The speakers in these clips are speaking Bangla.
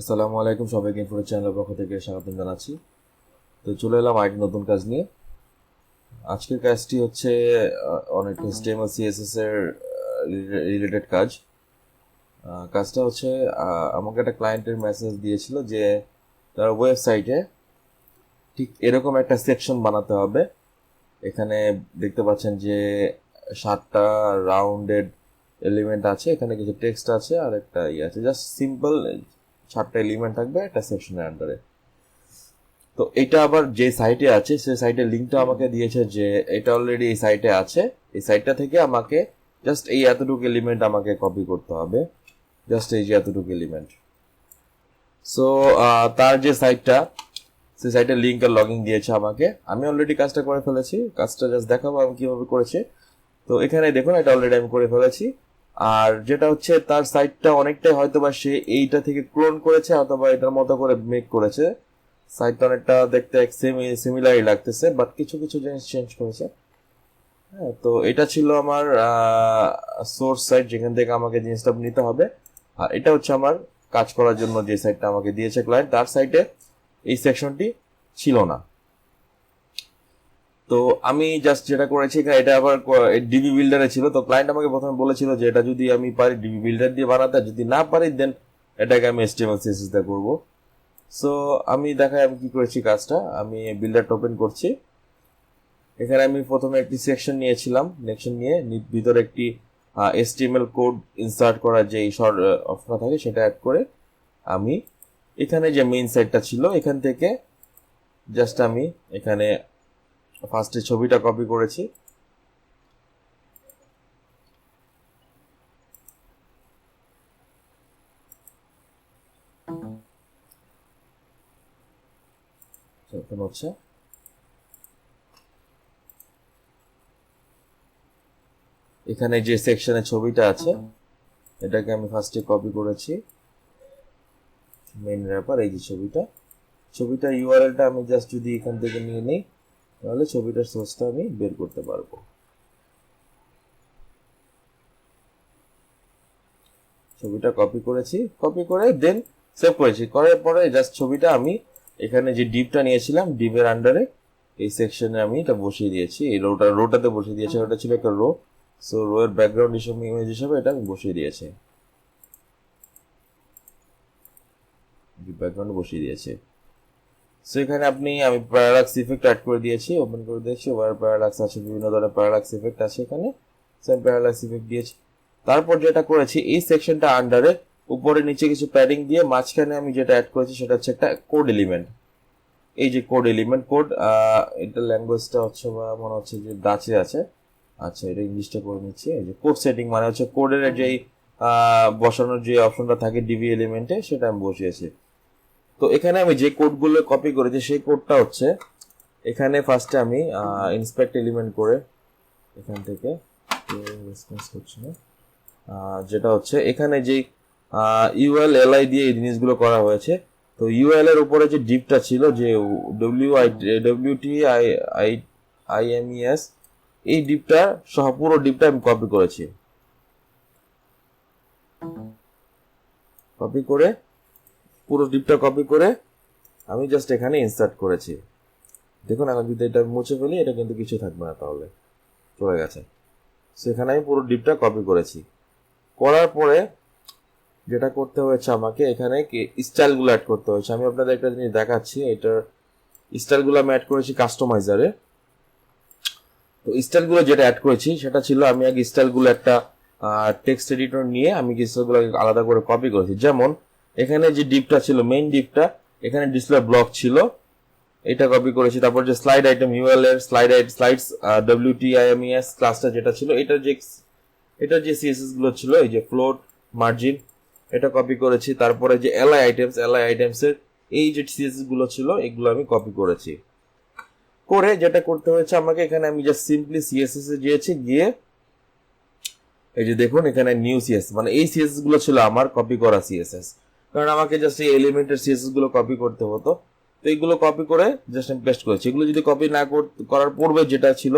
আসসালামু আলাইকুম সবাইকে ইনফোর চ্যানেলের পক্ষ থেকে স্বাগত জানাচ্ছি। তো চলে এলাম আরেকটি নতুন কাজ নিয়ে। আজকের কাজটি হচ্ছে অনেক HTML, CSS এর রিলেটেড কাজ। কাজটা হচ্ছে আমাকে একটা ক্লায়েন্টের মেসেজ দিয়েছিল যে তার ওয়েবসাইটে ঠিক এরকম একটা সেকশন বানাতে হবে। এখানে দেখতে পাচ্ছেন যে সাতটা রাউন্ডেড এলিমেন্ট আছে, এখানে কিছু টেক্সট আছে আর একটা ইয়ে আছে। জাস্ট সিম্পল সাতটা এলিমেন্ট থাকবে, একটা সেকশনের আন্ডারে তো এটা আবার যে সাইটে আছে সেই সাইটের লিঙ্কটা আমাকে দিয়েছে যে এটা অলরেডি এই সাইটে আছে। এই সাইটটা থেকে আমাকে জাস্ট এই এতটুকু এলিমেন্ট আমাকে কপি করতে হবে। জাস্ট এই যে এতটুকু এলিমেন্ট সো তার যে সাইটটা সেই সাইটের লিঙ্ক আর লগইন দিয়েছে আমাকে। আমি অলরেডি কাজটা করে ফেলেছি। কাজটা জাস্ট দেখাবো আমি কীভাবে করেছি। তো এখানে দেখুন, এটা অলরেডি আমি করে ফেলেছি। আর যেটা হচ্ছে তার সাইটটা অনেকটাই হয়তো বা সে এইটা থেকে ক্লোন করেছে, অথবা এটার মতো করে মেক করেছে। সাইটটা অনেকটা দেখতে এক সিমিলারই লাগতেছে বাট কিছু কিছু জিনিস চেঞ্জ করেছে। হ্যাঁ তো এটা ছিল আমার সোর্স সাইট যেখান থেকে আমাকে জিনিসটা নিতে হবে। আর এটা হচ্ছে আমার কাজ করার জন্য যে সাইটটা আমাকে দিয়েছে ক্লায়েন্ট তার সাইটে এই সেকশনটি ছিল না। তো আমি জাস্ট যেটা করেছি এটা আবার ডিবি বিল্ডারে ছিল, তো ক্লায়েন্ট আমাকে প্রথমে বলেছিল যে এটা যদি আমি পারি ডিবি বিল্ডার দিয়ে বানাতে যদি না পারি দেন এটাকে আমি এসটিএমএল সিএসএস দিয়ে করব। সো আমি দেখাই আমি কি করেছি কাজটা। আমি বিল্ডারটা ওপেন করছি। এখানে আমি প্রথমে একটি সেকশন নিয়েছিলাম। সেকশন নিয়ে ভিতরে একটি এসটিএমএল কোড ইনসার্ট করার যে শর্ট অপশনটা থাকে, সেটা অ্যাড করে আমি এখানে যে মেইন সাইটটা ছিল, এখান থেকে জাস্ট আমি এখানে ফার্স্টে ছবিটা কপি করেছি। হচ্ছে। এখানে যে সেকশনে ছবিটা আছে, এটাকে আমি ফার্স্টে কপি করেছি। মেন র্যাপার এই যে ছবিটা। ছবিটার ইউআরএলটা আমি জাস্ট যদি এখান থেকে নিয়ে নিই তাহলে ছবিটার সোর্সটা আমি বের করতে পারব। ছবিটা কপি করেছি কপি করে দেন সেভ করেছি। করার পরে জাস্ট ছবিটা আমি এখানে যে ডিপটা নিয়েছিলাম, ডিপের আন্ডারে এই সেকশনে আমি এটা বসিয়ে দিয়েছি। এই রোটা রোটাতে বসিয়ে দিয়েছি, ওটা ছিল একটা রো সো রো এর ব্যাকগ্রাউন্ড হিসেবে ইমেজ হিসেবে এটা আমি বসিয়ে দিয়েছি। ব্যাকগ্রাউন্ড বসিয়ে দিয়েছি। সো এখানে আপনি, আমি প্যারালাক্স ইফেক্ট অ্যাড করে দিয়েছি ওপেন করে দিয়েছি ওয়ার প্যারালাক্স আছে, বিভিন্ন ধরনের প্যারালাক্স ইফেক্ট আছে এখানে। সেম প্যারালাক্স ইফেক্ট দিয়েছি। তারপর যেটা করেছি, এই সেকশনটা আন্ডারে উপরে নিচে কিছু প্যাডিং দিয়ে মাঝখানে আমি যেটা অ্যাড করেছি, সেটা হচ্ছে একটা কোড এলিমেন্ট এই যে কোড এলিমেন্ট কোড এটা ল্যাঙ্গুয়েজটা হচ্ছে বা মনে হচ্ছে যে দাচে আছে। আচ্ছা এটা ইংলিশটা করে নিচ্ছি। এই যে কোড সেটিং মানে হচ্ছে কোডের যেই বসানোর যে অপশনটা থাকে ডিভি এলিমেন্টে সেটা আমি বসিয়েছি। তো এখানে আমি যে কোডগুলো কপি করেছি, সেই কোডটা হচ্ছে, এখানে ফার্স্টে আমি ইন্সপেক্ট এলিমেন্ট করে এখান থেকে রেসপন্স করছে না। যেটা হচ্ছে, এখানে যেই ইউএল এলআই দিয়ে এই জিনিসগুলো করা হয়েছে, তো ইউএল এর উপরে যে ডিপটা ছিল, যে W I W T I I I M S এই ডিপটা সহ, পুরো ডিপটা আমি কপি করেছি। কপি করে পুরো ডিপটা কপি করে আমি জাস্ট এখানে ইনসার্ট করেছি। দেখুন, এখন যদি এটা মুছে ফেলি, এটা কিন্তু কিছু থাকবে না তাহলে। চলে গেছে। সেখানে আমি পুরো ডিপটা কপি করেছি। করার পরে যেটা করতে হয়েছে আমাকে, এখানে স্টাইলগুলো অ্যাড করতে হয়েছে। আমি আপনাদের একটা জিনিস দেখাচ্ছি এটার স্টাইলগুলো আমি অ্যাড করেছি কাস্টমাইজারে তো স্টাইলগুলো যেটা অ্যাড করেছি, সেটা ছিল আমি আগে স্টাইলগুলো একটা টেক্সট এডিটর নিয়ে আমি স্টাইলগুলো আলাদা করে কপি করেছি। যেমন এখানে যে ডিপটা ছিল মেইন ডিপটা, এখানে ডিসপ্লে ব্লক ছিল। এটা কপি করেছি। তারপর যে স্লাইড আইটেম ইউএল এর slide slides W T IMES ক্লাসটা যেটা ছিল এটার যে এটার যে সিএসএসগুলো ছিল, এই যে ফ্লোট মার্জিন এটা কপি করেছি। তারপরে যে এলআই আইটেমস এলআই আইটেমস এর এই যে সিএসএসগুলো ছিল, এগুলো আমি কপি করেছি। করে যেটা করতে হয়েছে আমাকে, এখানে আমি জাস্ট সিম্পলি সিএসএস এ গিয়েছি, গিয়ে এই যে দেখুন, এখানে নিউ সিএস মানে এই সিএসএসগুলো ছিল আমার কপি করা সিএসএস কারণ আমাকে জাস্ট এই এলিমেন্টের সিএসএসগুলো কপি করতে হতো। তো এগুলো কপি করে জাস্ট আমি পেস্ট করেছি। এগুলো যদি কপি না করার পূর্বে যেটা ছিল,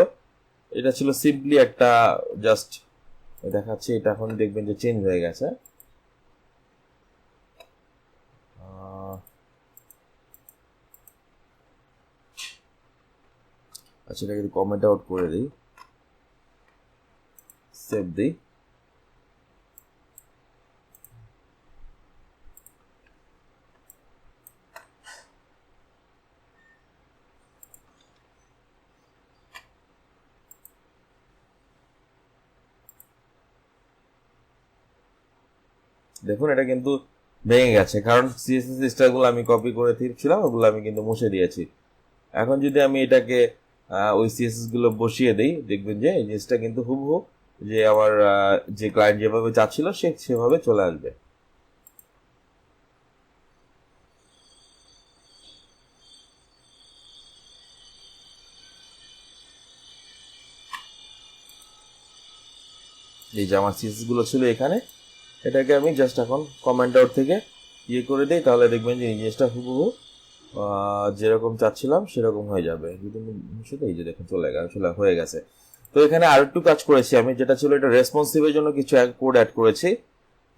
এটা ছিল সিম্পলি একটা জাস্ট দেখাচ্ছি, এটা এখন দেখবেন যে চেঞ্জ হয়ে গেছে। আচ্ছা এটা যদি কমেন্ট আউট করে দিই। সেভ দিই। দেখুন, এটা কিন্তু ভেঙে গেছে। কারণ সিএসএস স্টারগুলো আমি কপি করে ছিলাম ওগুলো আমি কিন্তু মুছে দিয়েছি। এখন যদি আমি এটাকে ওই সিএসএসগুলো বসিয়ে দিই, দেখবেন যে এই জিনিসটা কিন্তু হুব হুবহু যে আমার যে ক্লায়েন্ট যেভাবে চাচ্ছিল, সে সেভাবে চলে আসবে। এই যে আমার সিএসএসগুলো ছিল এখানে এটাকে আমি জাস্ট এখন কমেন্ট আউট থেকে ইয়ে করে দিই, তাহলে দেখবেন যে জিনিসটা হুবহু যেরকম চাচ্ছিলাম সেরকম হয়ে যাবে। যদি এই যে দেখুন চলে গেছে চলে হয়ে গেছে। তো এখানে আর একটু কাজ করেছি আমি, যেটা ছিল এটা রেসপন্সিভের জন্য কিছু কোড অ্যাড করেছি।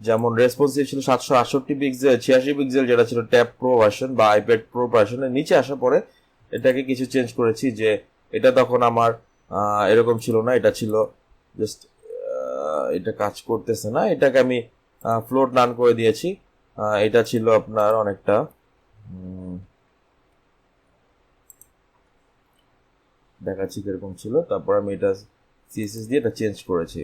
যেমন রেসপন্সিভ ছিল সাতশো আটষট্টি পিক্সেল ছিয়াশি পিক্সেল যেটা ছিল ট্যাব প্রো ভার্সন বা আইপ্যাড প্রো ভার্সনের নিচে আসার পরে এটাকে কিছু চেঞ্জ করেছি যে এটা তখন আমার এরকম ছিল না, এটা ছিল জাস্ট এটা কাজ করতেছে না। এটাকে আমি ফ্লোট নান করে দিয়েছি। এটা ছিল আপনার অনেকটা দেখাচ্ছি কীরকম ছিল। তারপর আমি এটা সিএসএস দিয়ে এটা চেঞ্জ করেছি।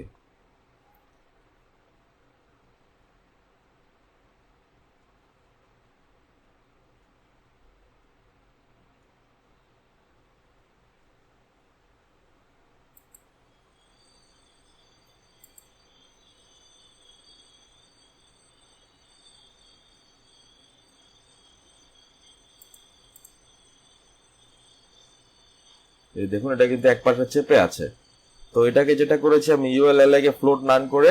দেখুন, এটা কিন্তু এক পাশে চেপে আছে। তো এটাকে যেটা করেছি, আমি ইউএলএল কে ফ্লোট নান করে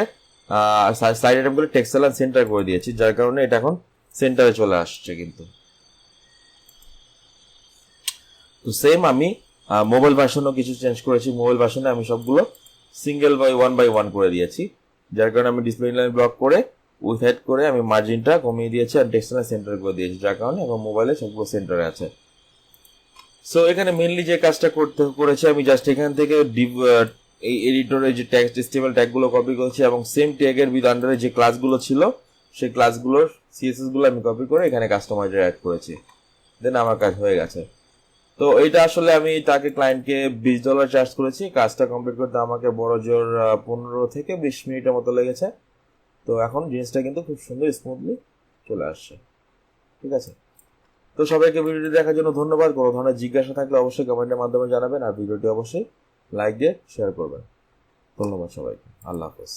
সাইড আইটেম করে টেক্সটাইল সেন্টার করে দিয়েছি, যার কারণে এটা এখন সেন্টারে চলে আসছে কিন্তু। তো সেম আমি মোবাইল ভার্সনও কিছু চেঞ্জ করেছি। মোবাইল ভার্সনে আমি সবগুলো single by one by one করে দিয়েছি। যার কারণে আমি ডিসপ্লে লাইন ব্লক করে উইথ হেড করে আমি মার্জিনটা কমিয়ে দিয়েছি আর টেক্সটাইল সেন্টার করে দিয়েছি। যার কারণে এখন মোবাইলে সবগুলো সেন্টারে আছে। সো এখানে মেনলি যে কাজটা করতে, করেছি, আমি জাস্ট এখান থেকে এই এডিটরের যে ট্যাগ স্টিমেল ট্যাগগুলো কপি করেছি এবং সেম ট্যাগের উইথ আন্ডারে যে ক্লাসগুলো ছিল, সেই ক্লাসগুলোর সিএসএসগুলো আমি কপি করে এখানে কাস্টমাইজার অ্যাড করেছি। দেন আমার কাজ হয়ে গেছে। তো এটা আসলে আমি তাকে ক্লায়েন্টকে বিশ ডলার চার্জ করেছি। কাজটা কমপ্লিট করতে আমাকে বড় জোর পনেরো থেকে বিশ মিনিটের মতো লেগেছে। তো এখন জিনিসটা কিন্তু খুব সুন্দর স্মুথলি চলে আসছে। ঠিক আছে? তো সবাইকে ভিডিওটি দেখার জন্য ধন্যবাদ। কোনো ধরনের জিজ্ঞাসা থাকলে অবশ্যই কমেন্টের মাধ্যমে জানাবেন আর ভিডিওটি অবশ্যই লাইক দিয়ে শেয়ার করবেন। ধন্যবাদ সবাইকে। আল্লাহ হাফেজ।